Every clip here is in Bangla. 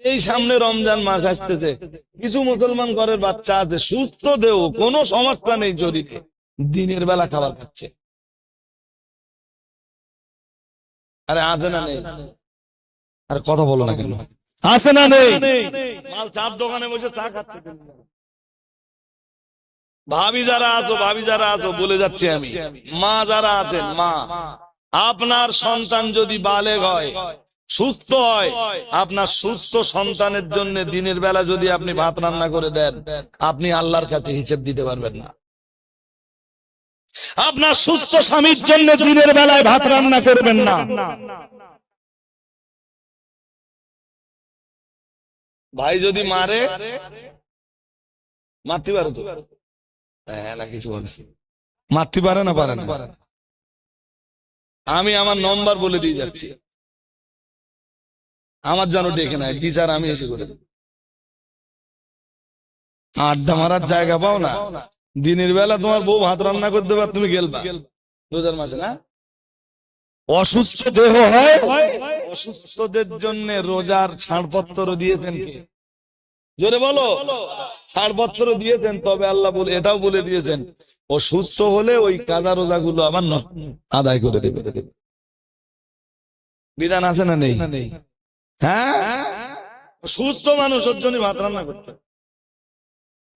এই সামনে রমজান মাস আসতেছে। কিছু মুসলমান ঘরের বাচ্চা আছে সুস্থ দেহ কোনো সমস্যা নেই শরীরে দিনের বেলা খাবার খাচ্ছে। আরে আছে না নেই? আরে কথা বলো না কেন? আছে না নেই? মাল চার দোকানে বসে চা খাচ্ছে ভাবি যারা আছো ভাবি যারা আছো বলে যাচ্ছি আমি। মা যারা আছেন মা আপনার সন্তান যদি বালেগ হয় সুস্থ হয়। আপনার সুস্থ সন্তানের জন্য দিনের বেলা যদি আপনি ভাত রান্না করে দেন, আপনি আল্লাহর কাছে হিসেব দিতে পারবেন না। আপনার সুস্থ স্বামীর জন্য দিনের বেলায় ভাত রান্না করবেন না। ভাই যদি মারে, মারতে পারে তো? হ্যাঁ কিছু বলে মারতে পারে না পারে না? আমি আমার নম্বর বলে দিয়ে যাচ্ছি। আমার যেন ডেকে নাই বিচার আমি এসে করে। আড্ডা মারার জায়গা পাও না। দিনের বেলা তোমার বউ ভাত রান্না করতে পার, তুমি গেলবা। রোজার মাসে, না? অসুস্থ দেহ হয়, অসুস্থদের জন্য রোজার ছাড়পত্র দিয়েছেন জোরে বলো, ছাড়পত্র দিয়েছেন, তবে আল্লাহ বলে এটাও বলে দিয়েছেন ও সুস্থ হলে ওই কাদা রোজা গুলো আবার ন- আদায় করে দেবে। বিধান আছে না নেই? হ্যাঁ? সুস্থ মানুষ, ওর জন্য ভাত রান্না করতে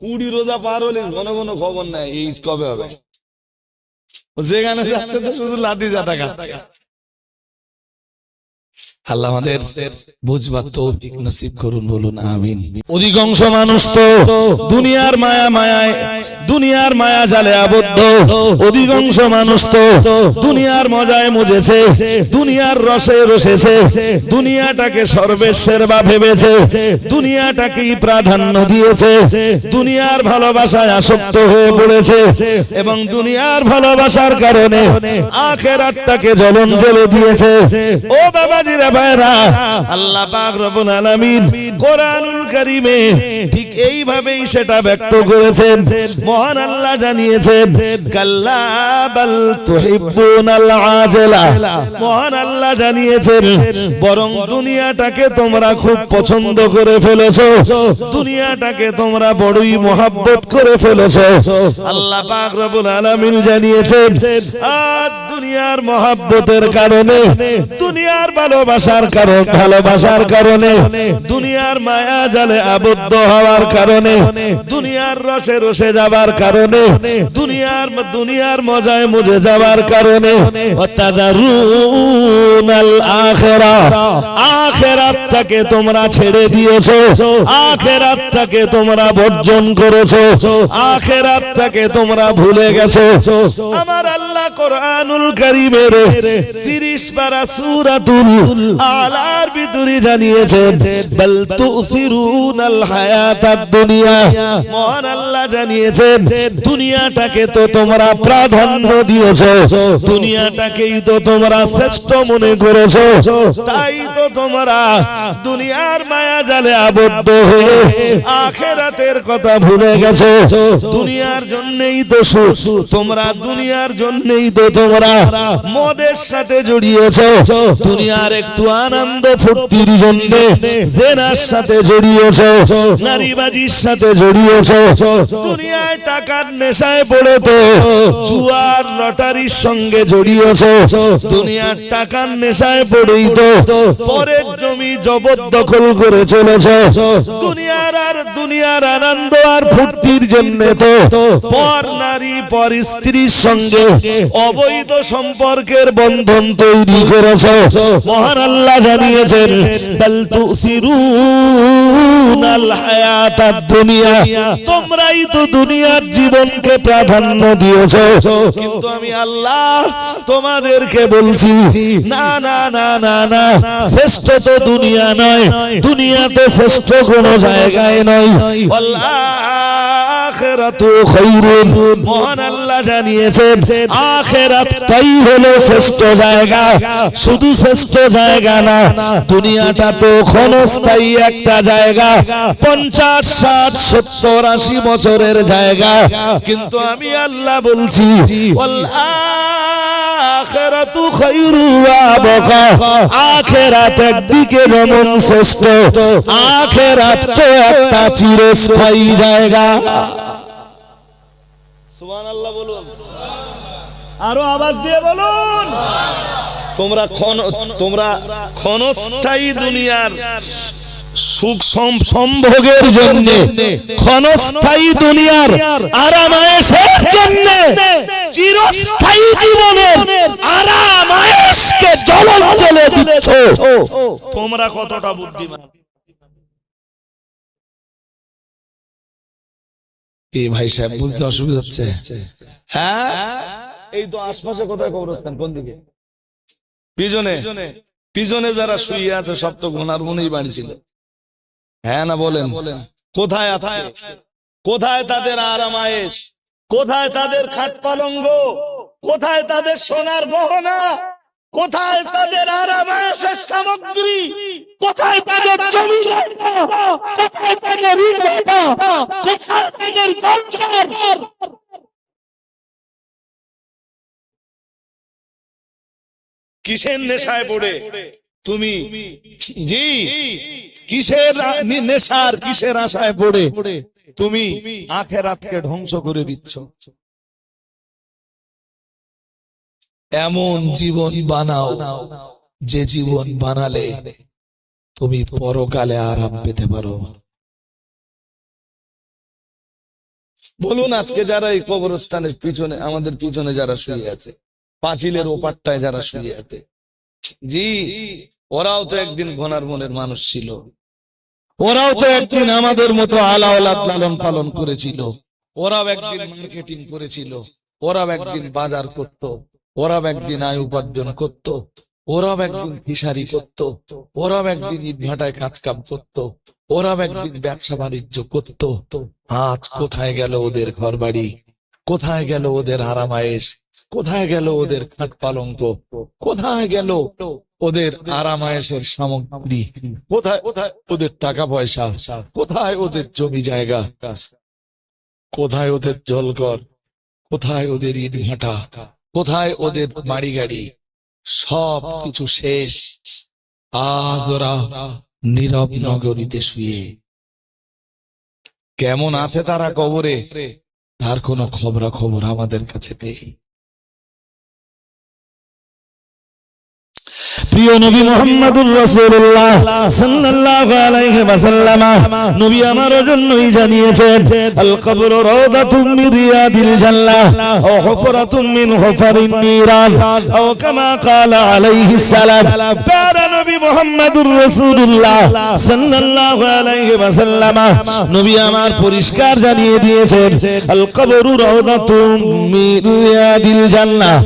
কুড়ি রোজা পার হলে ঘন ঘন খবর নাই এই কবে হবে? যেখানে যাচ্ছে তো শুধু লাদি জাতা খাচ্ছে। আল্লাহ আমাদের বুঝবার তৌফিক নসিব করুন, বলুন, আমিন। অধিকাংশ মানুষ তো দুনিয়ার মায়া মায়ায়, দুনিয়ার মায়া জালে আবদ্ধ। অধিকাংশ মানুষ তো দুনিয়ার মজায় মজেছে, দুনিয়ার রসে রসেছে, দুনিয়াটাকে সর্বেশ্বর বা ভেবেছে, দুনিয়াটাকেই প্রাধান্য দিয়েছে, দুনিয়ার ভালোবাসায় আসক্ত হয়ে পড়েছে এবং দুনিয়ার ভালোবাসার কারণে আখের আত্মাকে জ্বলন জ্বলে দিয়েছে। ও বাবাজিরা ভাইরা, আল্লাহ পাক রব্বুল আলামিন কোরআনুল কারীমে ঠিক সেটা ব্যক্ত করেছেন। মহান আল্লাহ জানিয়েছেন তুহিব্বুনাল আজলা। মহান আল্লাহ জানিয়েছেন, বরং দুনিয়াটাকে তোমরা খুব পছন্দ করে ফেলেছো, দুনিয়াটাকে তোমরা বড়ই মহাব্বত করে ফেলেছো। আল্লাহ পাক রব্বুল আলামিন জানিয়েছেন আর দুনিয়ার মহাব্বতের কারণে দুনিয়ার ভালোবাসার কারণ, ভালোবাসার কারণে, দুনিয়ার মায়া জালে আবদ্ধ হওয়ার কারণে, দুনিয়ার রসে রসে যাবার কারণে, দুনিয়ার দুনিয়ার মজায় মজে যাবার কারণে তোমরা ছেড়ে দিয়েছ তোমরা করেছ তোমরা ভুলে গেছো। আমার আল্লাহ কোরআনুল কারীমের 30 পারা সূরাতুল আলার ভিতরে জানিয়েছেন, বল তুসিরুনাল হায়াতাদ দুনিয়া। মহান আল্লাহ জানিয়েছেন, দুনিয়াটাকে তো তোমরা প্রাধান্য দিয়েছ, দুনিয়াটাকেই তো তোমরা শ্রেষ্ঠ মনে করেছ। তাই তো তোমরা দুনিয়ার মায়া জালে আবদ্ধ হয়ে আখেরাতের কথা ভুলে গেছো। দুনিয়ার জন্যই তো তোমরা দুনিয়ার জন্যই তো তোমরা মদের সাথে জড়িয়েছো। দুনিয়ার একটু আনন্দ ফুর্তির জন্য জেনার সাথে জড়িয়েছো, নারীবাজির সাথে জড়িয়েছো, দুনিয়ায় টাকার নেশায় পড়ে তো জুয়ার লটারির সঙ্গে জড়িয়েছো, দুনিয়ার টাকার নেশায় পড়েই তো পরের জমি জবরদখল করে চলেছো, দুনিয়ার আর দুনিয়ার আনন্দ আর ফুর্তির জন্য তো পর নারী, পর স্ত্রীর সঙ্গে অবৈধ সম্পর্কের বন্ধন তৈরি করেছ। মহান আল্লাহ জানিয়েছেন, বাল তুসিরুনাল হায়াতাদ দুনিয়া তোমরাই তো দুনিয়ার জীবনকে প্রাধান্য দিয়েছ। কিন্তু আমি আল্লাহ তোমাদেরকে বলছি, না না না না না, শ্রেষ্ঠ তো দুনিয়া নয় দুনিয়াতে শ্রেষ্ঠ কোনো জায়গায় নয়। আল্লাহ আখিরাতু খায়রুন মহান আল্লাহ জানিয়েছেন আখিরাতটাই হলো শ্রেষ্ঠ জায়গা। শুধু শ্রেষ্ঠ জায়গা না, দুনিয়াটা তো ক্ষণস্থায়ী একটা জায়গা। পঞ্চাশ, ষাট, সত্তর, আশি বছরের জায়গা। কিন্তু আমি আল্লাহ বলছি আখেরাতু শ্রেষ্ঠ, আখেরাত একটা চিরস্থায়ী জায়গা সুবহানাল্লাহ বলুন আরও আওয়াজ দিয়ে বলুন। তোমরা ক্ষণ তোমরা ক্ষণস্থায়ী দুনিয়ার সুখ সম- সম্ভোগের জন্য ক্ষণস্থায়ী দুনিয়ার আরামায়েশের জন্য চিরস্থায়ী জীবনের আরামায়েশকে জ্বলন জ্বলে দিচ্ছ। তোমরা কতটা বুদ্ধিমান? এই ভাই সাহেব বুঝতে অসুবিধা হচ্ছে। হ্যাঁ? এই তো আশপাশে কোথায় কবরস্থান কোন দিকে? পিছনে। পিছনে যারা শুয়ে আছে, সব তো ঘোনার মনেই বাড়ি ছিল। হ্যাঁ না বলেন? কোথায় আছে কোথায় তাদের আরামায়েশ কোথায় তাদের খাট পালঙ্গ? কোথায় তাদের সোনার গহনা? কোথায় তাদের আরামায়েশের সামগ্রী? কোথায় তাদের জমি? কোথায় তাদের? কোথায় তাদের কিসের নেশায় পড়ে? তুমি? জি। কিসের নেশার কিসের আশায় পড়ে? তুমি আখেরাতকে ধ্বংস করে দিচ্ছ। এমন জীবন বানাও যে জীবন বানালে তুমি পরকালে আরাম পেতে পারো। বলুন আজকে যারা এই কবরস্থানের পিছনে আমাদের পিছনে যারা শুয়ে আছে পাঁচিলের ওপারটায় যারা শুয়ে আছে। জি ওরাও তো একদিন ঘনার মনের মানুষ ছিল। ওরাও তো একদিন আমাদের মতো আলা ওলাদ লালন পালন করেছিল। ওরাও একদিন মার্কেটিং করেছিল। ওরাও একদিন বাজার করত। ওরাও একদিন আয় উপার্জন করত। ওরাও একদিন ফিশারি করত। ওরাও একদিন ইটভাটায় কাজ কাম করত। ওরাও একদিন ব্যবসা বাণিজ্য করত। আজ কোথায় গেল ওদের ঘর বাড়ি কোথায় গেল ওদের আরামায়েশ? কোথায় গেল ওদের খাট পালঙ্ক? কোথায় গেল ওদের আরামায়েশের সামগ্রী? কোথায় কোথায় ওদের টাকা পয়সা? কোথায় ওদের জমি জায়গা? কোথায় ওদের জলকর? কোথায় ওদের ইট ভাটা? কোথায় ওদের বাড়ি গাড়ি সব কিছু শেষ। আজ ওরা নীরব নগরীতে শুয়ে। কেমন আছে তারা কবরে? তার কোনো খবরা খবর আমাদের কাছে নেই। প্রিয় নবী মোহাম্মদুর রাসূলুল্লাহ সাল্লাল্লাহু আলাইহি ওয়াসাল্লাম, নবী আমার জন্যই জানিয়েছেন, আল কবর রাওদাতুম মিন রিয়াদিল জান্নাহ, ও হুফরাতুম মিন হুফারিন নিরান, ও কামা ক্বালা আলাইহি সালাম। প্যারা নবী মোহাম্মদুর রাসূলুল্লাহ সাল্লাল্লাহু আলাইহি ওয়াসাল্লাম, নবী আমার পরিষ্কার জানিয়ে দিয়েছেন, আল কবর রাওদাতুম মিন রিয়াদিল জান্নাহ।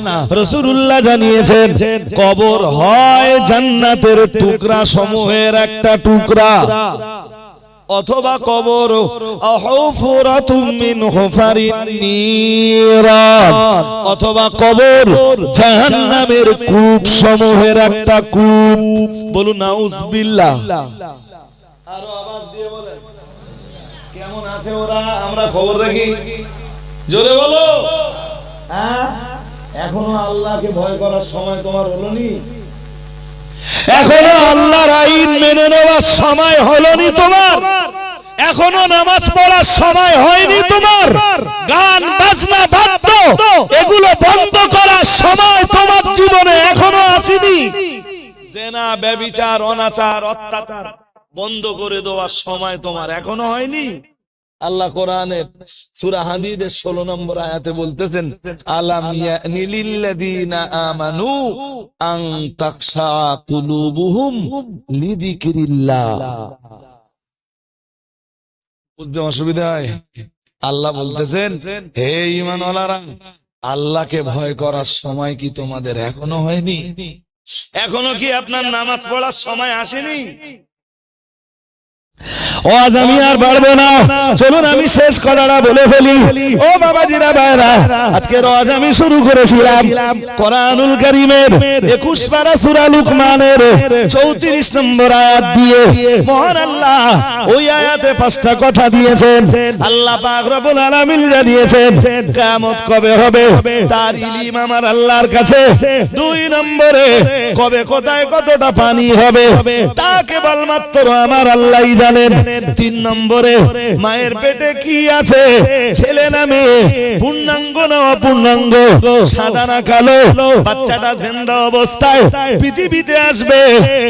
রাসূলুল্লাহ জানিয়েছেন, কবর হয় জান্নাতের টুকরা সমূহের একটা টুকরা। অথবা কবর অথবা কবর, জাহান্নামের কূপ সমূহের একটা কূপ। বলুন, নাউজুবিল্লাহ। আরও আওয়াজ দিয়ে বলেন। কেমন আছে ওরা? আমরা খবর রাখি জোরে বলো। হ্যাঁ? এখনও আল্লাহকে ভয় করার সময় তোমার হলোনি এখনও আল্লাহর আইন মেনে নেওয়ার সময় হলোনি তোমার। এখনও নামাজ পড়ার সময় হয়নি তোমার। গান, বাজনা, বাদ্য, এগুলো বন্ধ করার সময় তোমার জীবনে এখনও আসেনি। জেনা, ব্যবিচার, অনাচার, অত্যাচার বন্ধ করে দেওয়ার সময় তোমার এখনও হয়নি। আল্লাহ কোরআনের সূরা হাদিদের 16 নম্বর আয়াতে বলতেছেন, আলাম আমানু লিযিকরিল্লাহ। বুঝতে অসুবিধা হয়? আল্লাহ বলতেছেন, হে ঈমানওয়ালারা, আল্লাহকে ভয় করার সময় কি তোমাদের এখনও হয়নি? এখনও কি আপনার নামাজ পড়ার সময় আসেনি? আজ আমি আর বাড়বো না। চলুন আমি শেষ কথাটা বলে ফেলি। ও বাবাজিরা ভাইরা আজকে রজ আমি শুরু করেছিলাম। কোরআনুল কারীমের 21 পারা সূরা লুকমানের 34 নম্বর আয়াত দিয়ে মহান আল্লাহ ওই আয়াতে পাঁচটা কথা দিয়েছেন। আল্লাহ পাক রব্বুল আলামিন জানিয়েছেন কিয়ামত কবে হবে? তার ইলম আমার আল্লাহর কাছে। দুই নম্বরে কবে কোথায় কতটা পানি হবে। তা কেবলমাত্র আমার আল্লাহই জানেন তিন নম্বরে, মায়ের পেটে কি আছে? ছেলে না মেয়ে? পূর্ণাঙ্গ না অপূর্ণাঙ্গ? সাদা না কালো? বাচ্চাটা জিন্দা অবস্থায় পৃথিবীতে আসবে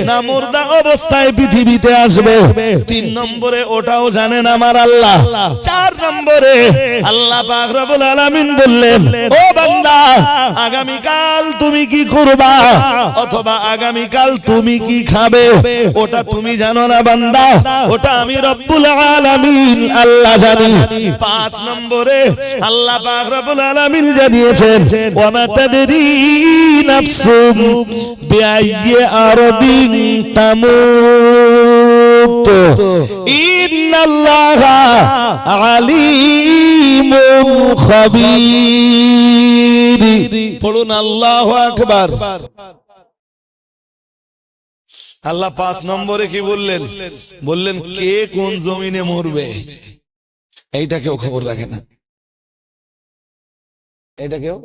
না মুর্দা অবস্থায় পৃথিবীতে আসবে? তিন নম্বরে ওটাও জানেন আমার আল্লাহ। চার নম্বরে আল্লাহ পাক রব্বুল আলামিন বললেন, ও বান্দা, আগামীকাল তুমি কি করবা? অথবা আগামীকাল তুমি কি খাবে? ওটা তুমি জানো না বান্দা। ওটা আমি রব্বুল আলামিন, আল্লাহ জানি। পাঁচ নম্বরে আল্লাহ পাক রব্বুল আলামিন জানিয়েছেন ওয়া মা তাদরি নাফসুম বিআইয়ি আরদিন তামুত। ইন্নাল্লাহা আলিমুন খাবীর। পড়ুন আল্লাহু আকবার। আল্লাহ পাঁচ নম্বরে কি বললেন? বললেন, কে কোন জমিনে মরবে? এইটা কেউ খবর রাখে না। এটা কেউ?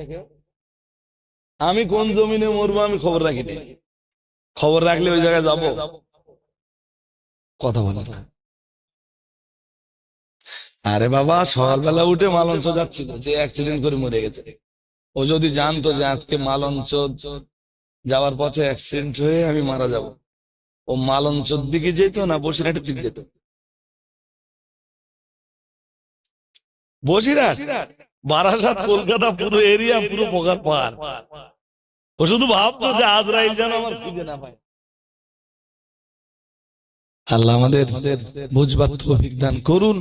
আমি কোন জমিনে মরবো আমি খবর রাখি। খবর রাখলে ওই জায়গায় যাব? কথা বলে। আরে বাবা, সকালবেলা উঠে মালঞ্চ যাচ্ছিল, যে অ্যাক্সিডেন্ট করে মরে গেছে। ও যদি জানতো যে আজকে মালঞ্চ যাওয়ার পথে অ্যাক্সিডেন্ট হয়ে আমি মারা যাব। ও মালঞ্চর দিকে যেত না বসিরহাটের দিকে যেত? বসিরহাট? বারাসাত, কলকাতা, পুরো এরিয়া পুরো পোকার পাহাড়। ও শুধু ভাবতো যে আজরাইল যেন আমার খুঁজে না পায়। আল্লাহ আমাদের বুঝবার তৌফিক দান করুন।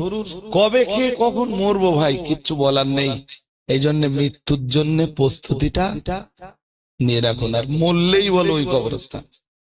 কবে, কে, কখন মরবো ভাই, কিচ্ছু বলার নেই। এই জন্য মৃত্যুর জন্য প্রস্তুতিটা নিয়ে রাখুন। আর মরলেই বলো ওই কবরস্থান।